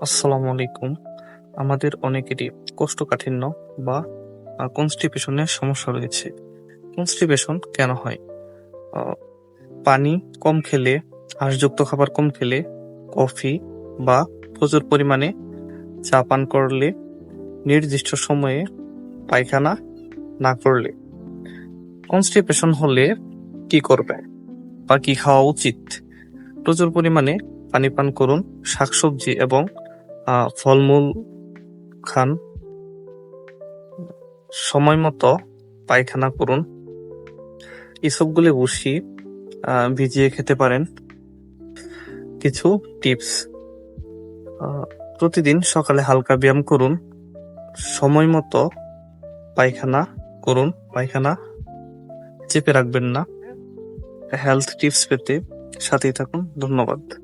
আসসালামু আলাইকুম। আমাদের অনেকেরই কোষ্ঠকাঠিন্য বা কনস্টিপেশনের সমস্যা রয়েছে। কনস্টিপেশন কেন হয়? পানি কম খেলে আঁশযুক্ত খাবার কম খেলে, কফি বা প্রচুর পরিমাণে চা পান করলে, নির্দিষ্ট সময়ে পায়খানা না করলে। কনস্টিপেশন হলে কি করবে বা কি খাওয়া উচিত? প্রচুর পরিমাণে পানি পান করুন, শাকসবজি এবং ফলমূল খান। সময় মতো পায়খানা করুন। এসবগুলি বসি ভিজিয়ে খেতে পারেন। কিছু টিপস। প্রতিদিন সকালে হালকা ব্যায়াম করুন। সময় মতো পায়খানা করুন। পায়খানা চেপে রাখবেন না। হেলথ টিপস পেতে সাথেই থাকুন। ধন্যবাদ।